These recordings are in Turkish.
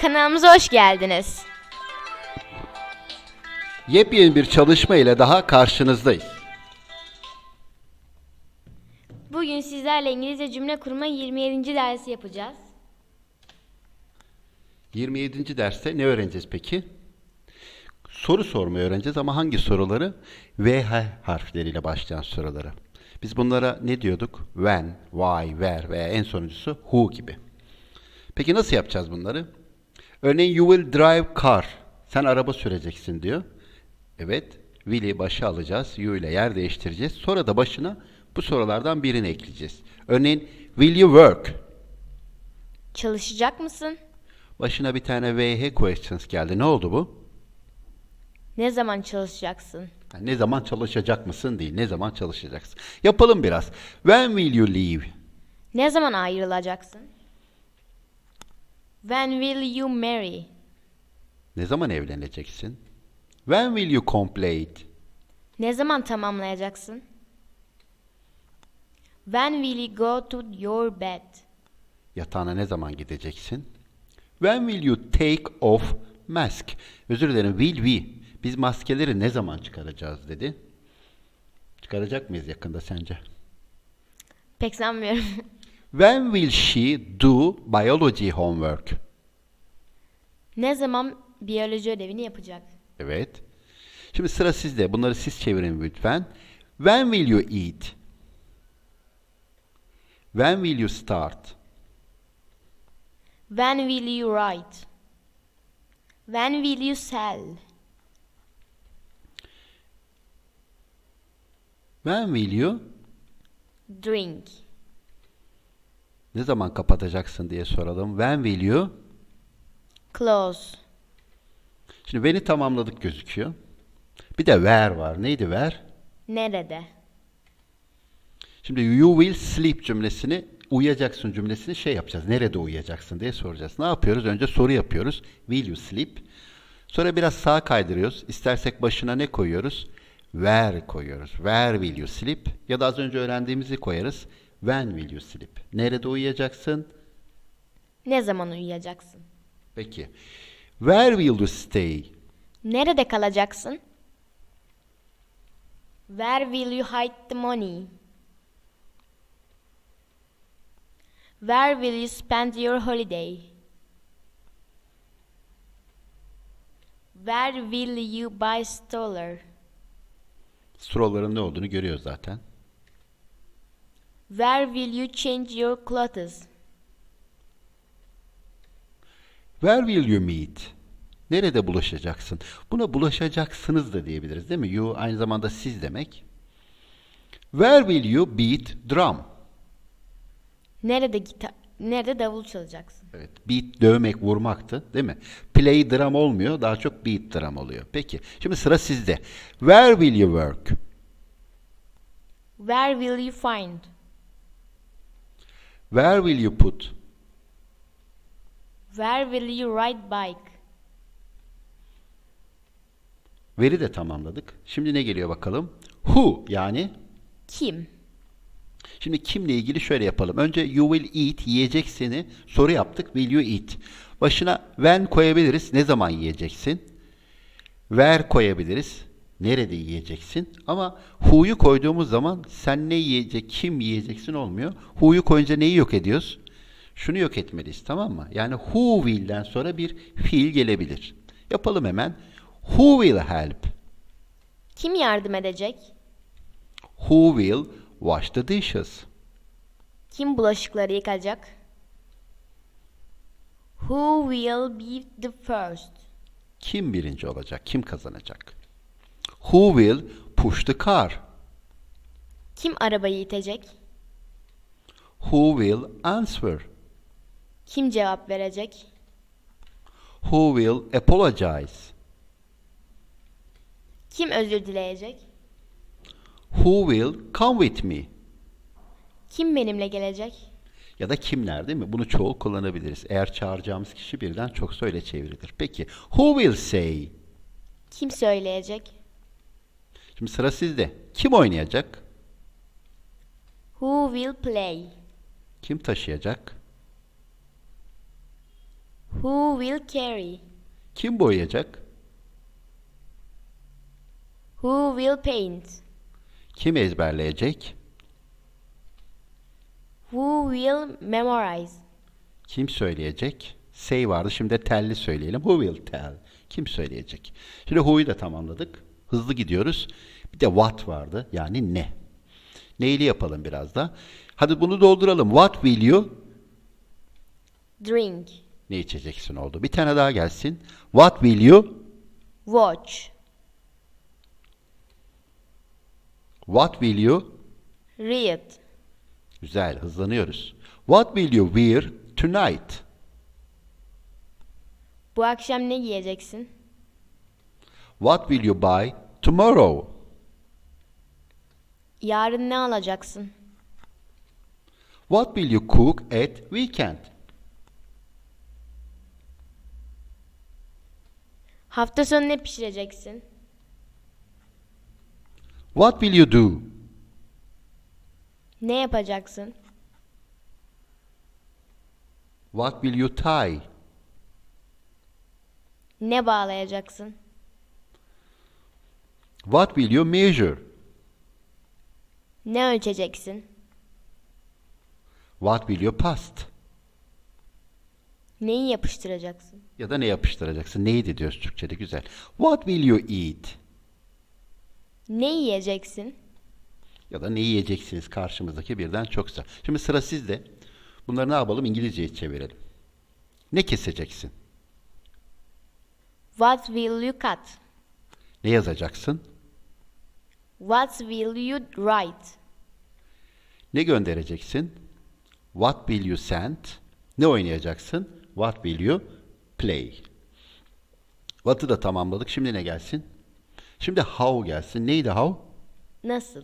Kanalımıza hoş geldiniz. Yepyeni bir çalışma ile daha karşınızdayız. Bugün sizlerle İngilizce cümle kurma 27. dersi yapacağız. 27. derste ne öğreneceğiz peki? Soru sormayı öğreneceğiz ama hangi soruları? V harfleriyle başlayan soruları. Biz bunlara ne diyorduk? When, why, where veya en sonuncusu who gibi. Peki nasıl yapacağız bunları? Örneğin you will drive car. Sen araba süreceksin diyor. Evet. Will'i başa alacağız. You ile yer değiştireceğiz. Sonra da başına bu sorulardan birini ekleyeceğiz. Örneğin will you work? Çalışacak mısın? Başına bir tane VH questions geldi. Ne oldu bu? Ne zaman çalışacaksın? Yani ne zaman çalışacak mısın değil. Ne zaman çalışacaksın. Yapalım biraz. When will you leave? Ne zaman ayrılacaksın? When will you marry? Ne zaman evleneceksin? When will you complete? Ne zaman tamamlayacaksın? When will you go to your bed? Yatağına ne zaman gideceksin? When will you take off mask? Özür dilerim, will we? Biz maskeleri ne zaman çıkaracağız dedi. Çıkaracak mıyız yakında sence? Pek sanmıyorum. When will she do biology homework? ne zaman biyoloji ödevini yapacak? Evet. Şimdi sıra sizde. Bunları siz çevirin lütfen. When will you eat? When will you start? When will you write? When will you sell? When will you? Drink. Ne zaman kapatacaksın diye soralım. When will you? Close. Şimdi when'i tamamladık gözüküyor. Bir de where var. Neydi where? Nerede? Şimdi you will sleep cümlesini uyuyacaksın cümlesini şey yapacağız. Nerede uyuyacaksın diye soracağız. Ne yapıyoruz? Önce soru yapıyoruz. Will you sleep? Sonra biraz sağa kaydırıyoruz. İstersek başına ne koyuyoruz? Where koyuyoruz. Where will you sleep? Ya da az önce öğrendiğimizi koyarız. When will you sleep? Nerede uyuyacaksın? Ne zaman uyuyacaksın? Peki. Where will you stay? Nerede kalacaksın? Where will you hide the money? Where will you spend your holiday? Where will you buy stroller? Stroll'ların ne olduğunu görüyoruz zaten. Where will you change your clothes? Where will you meet? Nerede bulaşacaksın? Buna bulaşacaksınız da diyebiliriz değil mi? You aynı zamanda siz demek. Where will you beat drum? Nerede gitar nerede davul çalacaksın? Evet, beat dövmek, vurmaktı değil mi? Play drum olmuyor, daha çok beat drum oluyor. Peki, şimdi sıra sizde. Where will you work? Where will you find? Where will you put? Where will you ride bike? Veri de tamamladık. Şimdi ne geliyor bakalım? Who yani Kim? Şimdi kimle ilgili şöyle yapalım. Önce you will eat yiyeceksini soru yaptık. Will you eat? Başına when koyabiliriz. Ne zaman yiyeceksin? Where koyabiliriz. Nerede yiyeceksin? Ama who'yu koyduğumuz zaman sen ne yiyecek, kim yiyeceksin olmuyor. Who'yu koyunca neyi yok ediyoruz? Şunu yok etmeliyiz tamam mı? Yani who will'den sonra bir fiil gelebilir. Yapalım hemen. Who will help? Kim yardım edecek? Who will wash the dishes? Kim bulaşıkları yıkacak? Who will be the first? Kim birinci olacak? Kim kazanacak? Who will push the car? Kim arabayı itecek? Who will answer? Kim cevap verecek? Who will apologize? Kim özür dileyecek? Who will come with me? Kim benimle gelecek? Ya da kimler değil mi? Bunu çoğul kullanabiliriz. Eğer çağıracağımız kişi birden çoksa öyle çevrilir. Peki, who will say? Kim söyleyecek? Şimdi sıra sizde. Kim oynayacak? Who will play? Kim taşıyacak? Who will carry? Kim boyayacak? Who will paint? Kim ezberleyecek? Who will memorize? Kim söyleyecek? Say vardı. Şimdi de tell'i söyleyelim. Who will tell? Kim söyleyecek? Şimdi who'yu da tamamladık. Hızlı gidiyoruz. Bir de what vardı. Yani ne? Neyli yapalım biraz da. Hadi bunu dolduralım. What will you? Drink. Ne içeceksin oldu. Bir tane daha gelsin. What will you? Watch. What will you? Read. Güzel. Hızlanıyoruz. What will you wear tonight? Bu akşam ne giyeceksin? What will you buy tomorrow? Yarın ne alacaksın? What will you cook at weekend? Hafta sonu ne pişireceksin? What will you do? Ne yapacaksın? What will you tie? Ne bağlayacaksın? What will you measure? Ne ölçeceksin? What will you past? Neyi yapıştıracaksın? Ya da ne yapıştıracaksın? Neydi diyoruz Türkçe'de güzel. What will you eat? Ne yiyeceksin? Ya da ne yiyeceksiniz karşımızdaki birden çoksa. Şimdi sıra sizde. Bunları ne yapalım? İngilizceye çevirelim. Ne keseceksin? What will you cut? Ne yazacaksın? What will you write? Ne göndereceksin? What will you send? Ne oynayacaksın? What will you play? What'ı da tamamladık. Şimdi ne gelsin? Şimdi how gelsin. Neydi how? Nasıl?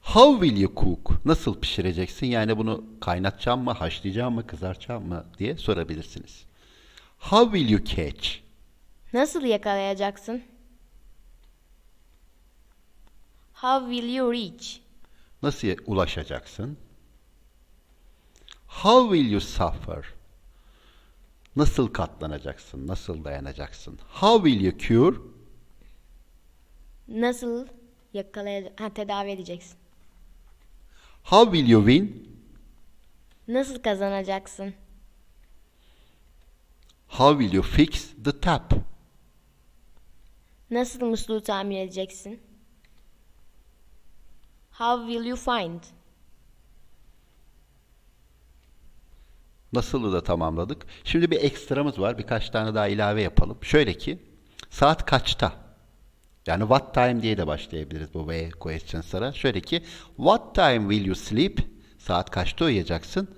How will you cook? Nasıl pişireceksin? Yani bunu kaynatacağım mı, haşlayacağım mı, kızartacağım mı diye sorabilirsiniz. How will you catch? Nasıl yakalayacaksın? How will you reach? Nasıl ulaşacaksın? How will you suffer? Nasıl katlanacaksın? Nasıl dayanacaksın? How will you cure? Nasıl yakalayacaksın? Ha, tedavi edeceksin. How will you win? Nasıl kazanacaksın? How will you fix the tap? Nasıl musluğu tamir edeceksin? How will you find? Nasılı da tamamladık. Şimdi bir ekstramız var. Birkaç tane daha ilave yapalım. Şöyle ki saat kaçta? Yani what time diye de başlayabiliriz bu ve questions'lara. Şöyle ki what time will you sleep? Saat kaçta uyuyacaksın?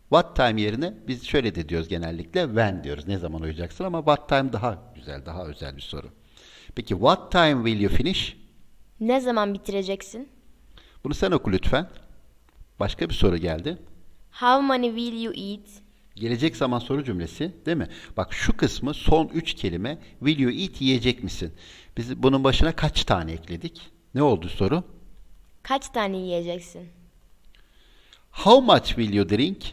What time yerine biz şöyle de diyoruz genellikle when diyoruz. Ne zaman uyuyacaksın ama what time daha güzel, daha özel bir soru. Peki what time will you finish? Ne zaman bitireceksin? Bunu sen oku lütfen. Başka bir soru geldi. How many will you eat? Gelecek zaman soru cümlesi değil mi? Bak şu kısmı son üç kelime will you eat yiyecek misin? Biz bunun başına kaç tane ekledik? Ne oldu soru? Kaç tane yiyeceksin? How much will you drink?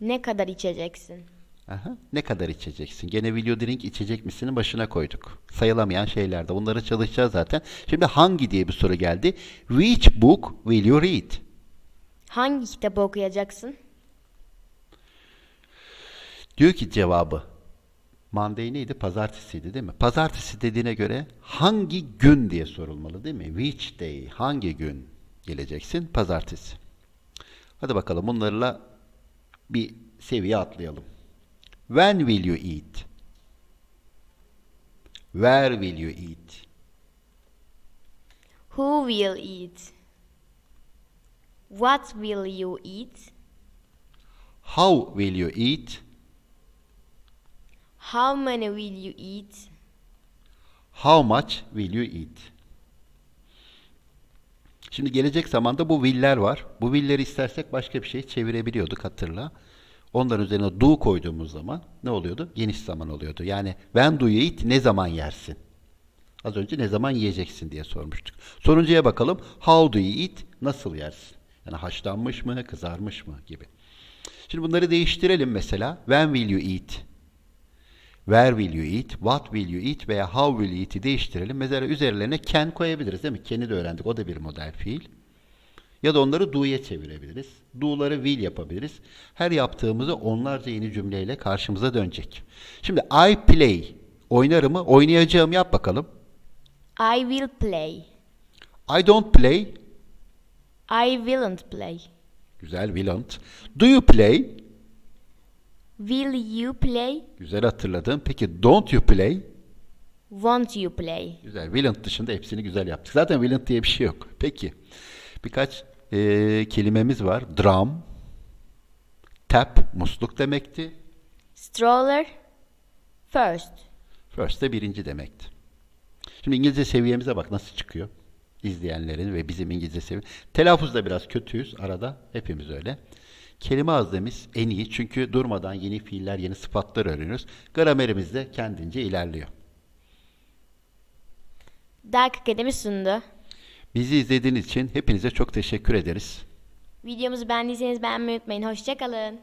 Ne kadar içeceksin? Aha, ne kadar içeceksin? Gene will you drink içecek misinin başına koyduk. Sayılamayan şeylerde. Bunları çalışacağız zaten. Şimdi hangi diye bir soru geldi. Which book will you read? Hangi kitabı okuyacaksın? Diyor ki cevabı. Monday neydi? Pazartesiydi değil mi? Pazartesi dediğine göre hangi gün diye sorulmalı değil mi? Which day? Hangi gün geleceksin? Pazartesi. Hadi bakalım bunlarla bir seviye atlayalım. When will you eat? Where will you eat? Who will eat? What will you eat? How will you eat? How many will you eat? How much will you eat? Şimdi gelecek zamanda bu will'ler var. Bu will'leri istersek başka bir şey çevirebiliyorduk hatırla. Onların üzerine do koyduğumuz zaman ne oluyordu? Geniş zaman oluyordu. Yani when do you eat? Ne zaman yersin? Az önce ne zaman yiyeceksin diye sormuştuk. Sonuncuya bakalım. How do you eat? Nasıl yersin? Yani haşlanmış mı, kızarmış mı gibi. Şimdi bunları değiştirelim mesela. When will you eat? Where will you eat? What will you eat? Veya how will you eat'i değiştirelim. Mesela üzerlerine can koyabiliriz değil mi? Can'i de öğrendik. O da bir model fiil. Ya da onları do'ya çevirebiliriz. Do'ları will yapabiliriz. Her yaptığımızı onlarca yeni cümleyle karşımıza dönecek. Şimdi I play. Oynarımı oynayacağım yap bakalım. I will play. I don't play. I willn't play. Güzel willn't. Do you play? Will you play? Güzel hatırladım. Peki don't you play? Won't you play? Güzel. Willent dışında hepsini güzel yaptık. Zaten Willent diye bir şey yok. Peki. Birkaç eee, kelimemiz var. Drum. Tap. Musluk demekti. Stroller. First. First de birinci demekti. Şimdi İngilizce seviyemize bak nasıl çıkıyor. İzleyenlerin ve bizim İngilizce sevi. Telaffuzda biraz kötüyüz arada. Hepimiz öyle. Kelime haznemiz en iyi çünkü durmadan yeni fiiller, yeni sıfatlar öğreniyoruz. Gramerimiz de kendince ilerliyor. Dark Akademi sundu. Bizi izlediğiniz için hepinize çok teşekkür ederiz. Videomuzu beğendiyseniz beğenmeyi unutmayın. Hoşçakalın.